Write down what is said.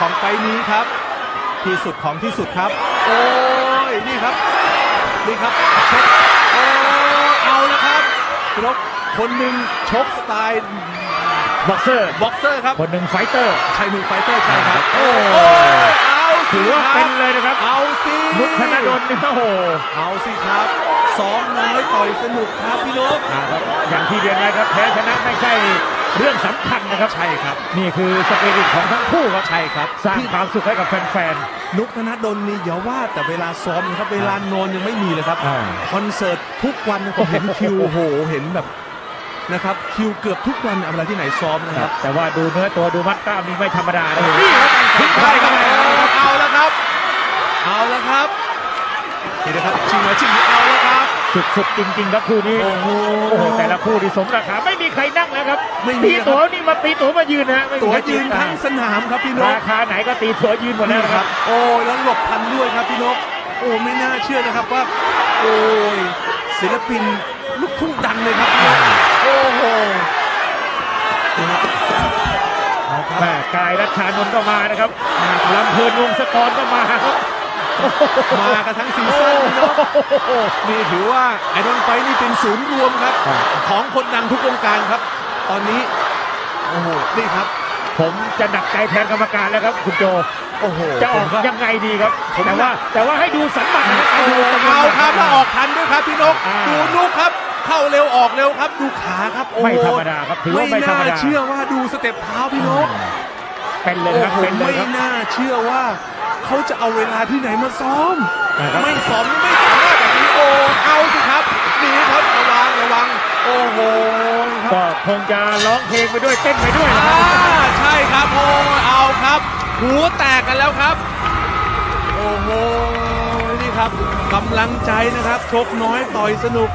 ของไฟล์นี้ครับ ที่สุดของที่สุดครับ โอ้ยนี่ครับนี่ครับชกโอ้ยเอาละครับพี่นกคนหนึ่งชกสไตล์บ็อกเซอร์บ็อกเซอร์ครับคนหนึ่งไฟเตอร์ชายหนุ่มไฟเตอร์ใช่ครับโอ้โอ้ยเอาสิถือว่าคเป็รับนเลยนะครับ เอาสินุกธนดลนี่โอ้โหเอาสิครับสองน้อยต่อยสนุกครับพี่นกอ่าครับอย่างที่เรียนนะครับแพ้ชนะไม่ใช่ เรื่องสำคัญนะครับใช่ครับ นี่คือสปิริตของทั้งคู่ครับใช่ครับ สร้างพี่ความสุขให้กับแฟนนุกธนดลนี่อย่าว่าแต่เวลาซ้อมนะครับเวลานอนยังไม่มีเลยครับอ่าคอนเสิร์ตทุกวันนะผมเห็นคิวโอ้โหเห็นแบบนะครับคิวเกือบทุกวันเอาเวลาที่ไหนซ้อมนะๆคครัรับบแต่ว่าดูเนื้อตัวดูมัดกล้ามนี่ไม่ธรรมดานะครับนี่ครับใช่ครับเอาแล้วครับ เอาแล้วครับนี่นะครับชิงมาชิงเอาแล้วครับ สุดๆจริงๆครับคู่นี้โอ้โหโอ้โหแต่ละคู่ที่สมราคาไม่มีใครนั่งแล้วครับไม่มีตีครับ ตั๋วนี่มาตีตั๋วมายืนนะไม่มีตัวใครยืนทั้งสนามครับพี่นกราคาไหนก็ตีตั๋วยืนหมดแล้วนี่นะคครัรับบ โอ้แล้วหลบทันด้วยครับพี่นก โอ้ไม่น่าเชื่อนะครับว่า โอ้ยศิลปินลูกทุ่งดังเลยครับโอ้โหนี่ครับเอาครับ แม่กายรัชชานนท์ก็มานะครับลำเพลินวงศกรก็มาครับ มากันทั้งซีซั่นพี่นกนี่ถือว่าไอดอลไฟท์นี่เป็นศูนย์รวมครับ ของคนดังทุกวงการครับ ตอนนี้โอ้โหนี่ครับ ผมจะหนักใจแทนกรรมการแล้วครับคุณโจโอ้โหจะออกผมยังไงดีครับผมแต่ว่า แต่ว่าให้ดูสันบัตนะครับโอ้ให้โหดูจำนวนเอาครับหแล้มัวดออกทันด้วยครับพี่นกอ่าดูนุกครับเข้าเร็วออกเร็วครับ ดูขาครับโอ้โหไม่ธรรมดาครับถือว่าไม่ธรรมดาน่าเชื่อว่าดูสเต็ปเท้าพี่นกเป็นเลยโอ้ครับโหเป็นเลยไม่ครับน่าเชื่อว่า เขาจะเอาเวลาที่ไหนมาซ้อม นะครับ ไม่ซ้อมไม่สามารถแบบนี้โอ้เอาสิครับนี่ครับระวังระวัง โอ้โหครับก็คงจะร้องเพลงไปด้วยเต้นไปด้วยนะคอ่ารับใช่ครับโอ้เอาครับ หูแตกกันแล้วครับ โอ้โหนี่ครับกำลังใจนะครับชกน้อยต่อยสนุก